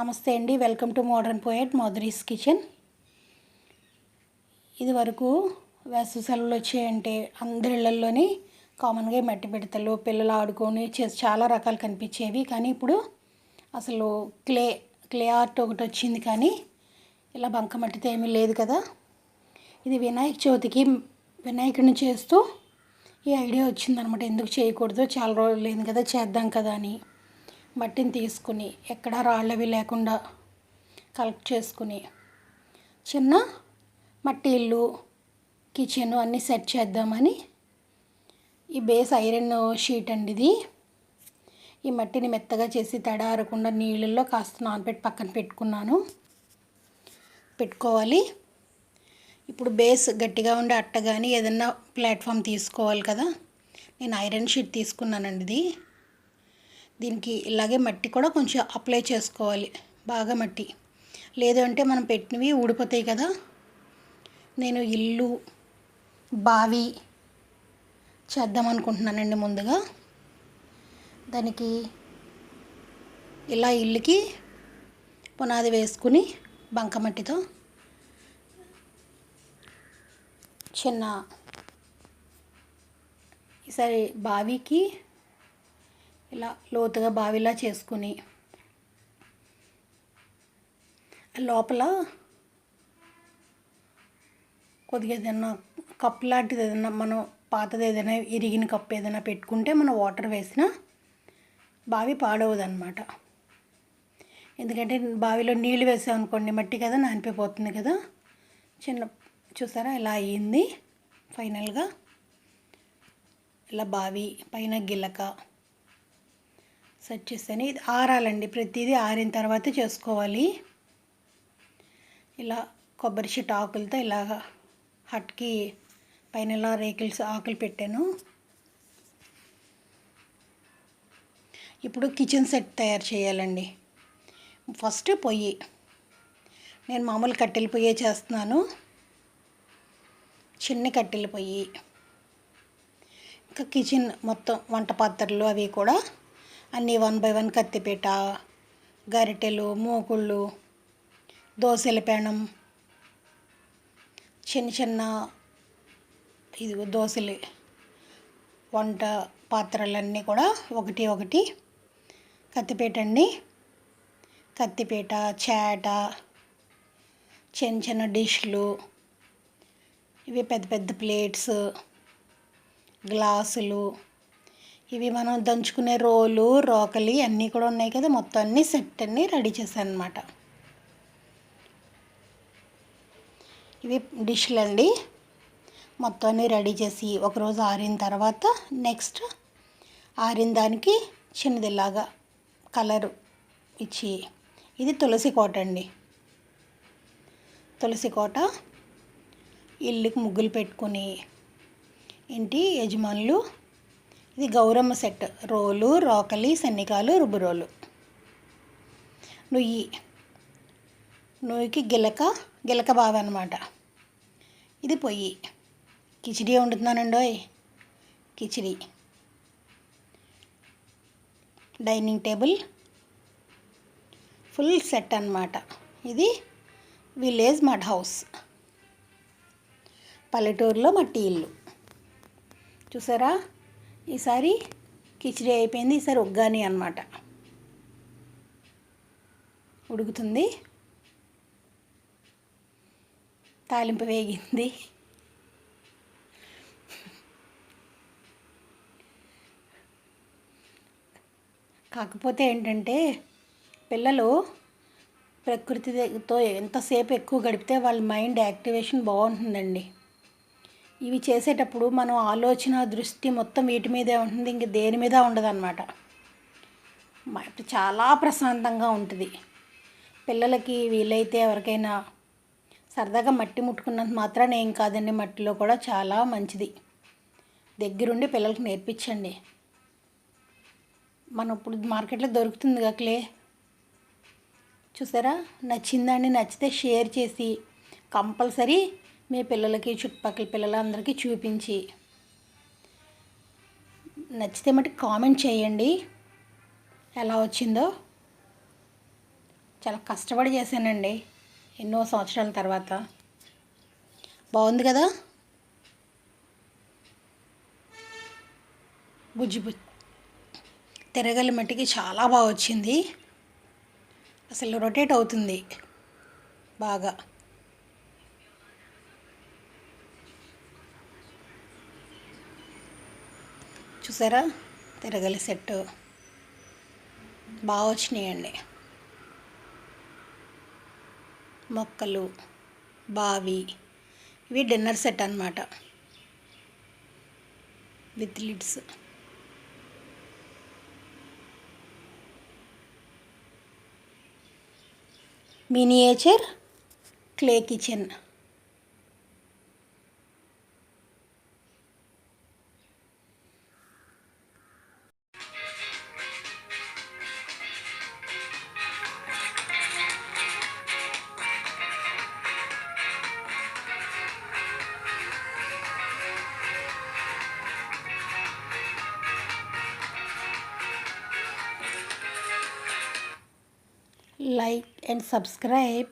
నమస్తే అండి. Welcome to modern poet mothers kitchen. ఇది వరకు వేసవి సెలవులు వచ్చాయంటే అందరి ఇళ్ళలోని కామన్గా మట్టి పిడతలు పిల్లలు ఆడుకొని చేసి చాలా రకాలు కనిపించేవి. కానీ ఇప్పుడు అసలు క్లే క్లే ఆర్ట్ ఒకటి వచ్చింది కానీ ఇలా బంకమట్టితో ఏమీ లేదు కదా. ఇది వినాయక చవితికి వినాయకుడిని చేస్తూ ఈ ఐడియా వచ్చిందనమాట. ఎందుకు చేయకూడదు చాలా రోజులు లేదు కదా చేద్దాం కదా అని. మట్టిని తీసుకుని ఎక్కడ రాళ్ళవి లేకుండా కలెక్ట్ చేసుకుని చిన్న మట్టి ఇల్లు కిచెన్ అన్నీ సెట్ చేద్దామని ఈ బేస్ ఐరన్ షీట్ అండి ఇది. ఈ మట్టిని మెత్తగా చేసి తడారకుండా నీళ్ళల్లో కాస్త నానబెట్టి పక్కన పెట్టుకున్నాను. పెట్టుకోవాలి. ఇప్పుడు బేస్ గట్టిగా ఉండే అట్ట కానీ ఏదన్నా ప్లాట్ఫామ్ తీసుకోవాలి కదా. నేను ఐరన్ షీట్ తీసుకున్నానండి ఇది. దీనికి ఇలాగే మట్టి కూడా కొంచెం అప్లై చేసుకోవాలి. బాగా మట్టి. లేదు అంటే మనం పెట్టినవి ఊడిపోతాయి కదా. నేను ఇల్లు బావి చేద్దాం అనుకుంటున్నానండి ముందుగా. దానికి ఇలా ఇల్లుకి పునాది వేసుకుని బంకమట్టితో చిన్న ఈసారి బావికి ఇలా లోతుగా బావిలా చేసుకుని లోపల కొద్దిగా ఏదైనా కప్ లాంటిది ఏదైనా మనం పాతది ఏదైనా ఇరిగిన కప్పు ఏదైనా పెట్టుకుంటే మనం వాటర్ వేసినా బావి పాడవదనమాట ఎందుకంటే బావిలో నీళ్ళు వేసామనుకోండి మట్టి కదా నానిపోతుంది కదా. చిన్న చూసారా ఇలా అయ్యింది ఫైనల్గా. ఇలా బావి పైన గిలక సెట్ చేస్తాను ఇది ఆరాలండి. ప్రతిదీ ఆరిన తర్వాత చేసుకోవాలి. ఇలా కొబ్బరి చెట్టు ఆకులతో ఇలాగ హట్కి పైన ఇలా రేకుల్స్ ఆకులు పెట్టాను. ఇప్పుడు కిచెన్ సెట్ తయారు చేయాలండి. ఫస్ట్ పొయ్యి. నేను మామూలు కట్టెల పొయ్యే చేస్తున్నాను. చిన్న కట్టెల పొయ్యి. ఇంకా కిచెన్ మొత్తం వంట పాత్రలు అవి కూడా అన్నీ వన్ బై వన్ కత్తిపీట గరిటెలు మూకుళ్ళు దోశల పెనం చిన్న చిన్న ఇది దోశలు వంట పాత్రలన్నీ కూడా ఒకటి ఒకటి కత్తిపీట అండి. కత్తిపీట చేట చిన్న చిన్న డిష్లు ఇవి పెద్ద పెద్ద ప్లేట్స్ గ్లాసులు ఇవి మనం దంచుకునే రోలు రోకలి అన్నీ కూడా ఉన్నాయి కదా మొత్తం అన్నీ సెట్ అన్నీ రెడీ చేశాను అనమాట ఇవి డిష్లు అండి మొత్తం అన్నీ రెడీ చేసి ఒకరోజు ఆరిన తర్వాత నెక్స్ట్ ఆరిన దానికి చిన్నదిలాగా కలరు ఇచ్చి ఇది తులసి కోట అండి. తులసి కోట ఇల్లుకి ముగ్గులు పెట్టుకుని ఇంటి యజమానులు ఇది గౌరమ్మ సెట్. రోలు రోకలి సన్నికాలు రుబ్బురోలు. నుయ్యి. నుయ్యికి గిలక గిలక బావ అనమాట ఇది పొయ్యి. Khichdi వండుతున్నానండోయ్. Khichdi. Dining table. Full set అనమాట ఇది విలేజ్ మడ్ హౌస్. పల్లెటూరులో మట్టి ఇల్లు. చూసారా? ఈసారి కిచిడి అయిపోయింది ఈసారి ఉగ్గాని అనమాట ఉడుకుతుంది. తాలింపు వేగింది. కాకపోతే ఏంటంటే పిల్లలు ప్రకృతితో ఎంతసేపు ఎక్కువ గడిపితే వాళ్ళ మైండ్ యాక్టివేషన్ బాగుంటుందండి. ఇవి చేసేటప్పుడు మనం ఆలోచన దృష్టి మొత్తం వీటి మీదే ఉంటుంది ఇంక దేని మీద ఉండదన్నమాట. చాలా ప్రశాంతంగా ఉంటుంది. పిల్లలకి వీలైతే ఎవరికైనా సరదాగా మట్టి ముట్టుకున్నంత మాత్రాన్ని ఏం కాదండి మట్టిలో కూడా చాలా మంచిది. దగ్గరుండి పిల్లలకి నేర్పించండి. మనం ఇప్పుడు మార్కెట్లో దొరుకుతుంది క్లే చూసారా? నచ్చిందండి నచ్చితే షేర్ చేసి కంపల్సరీ మీ పిల్లలకి చుట్టుపక్కల పిల్లలందరికీ చూపించి. నచ్చితే మటుకు కామెంట్ చేయండి. ఎలా వచ్చిందో. చాలా కష్టపడి చేశానండి ఎన్నో సంవత్సరాల తర్వాత. బాగుంది కదా. బుజ్జి బుజ్జి. తిరగలి మట్టికి చాలా బాగా వచ్చింది. అసలు రొటేట్ అవుతుంది. బాగా. చూసారా? తిరగలి సెట్ బాగా వచ్చినాయండి. మొక్కలు బావి ఇవి డిన్నర్ సెట్ అన్నమాట. With lids. Miniature clay kitchen. Like and subscribe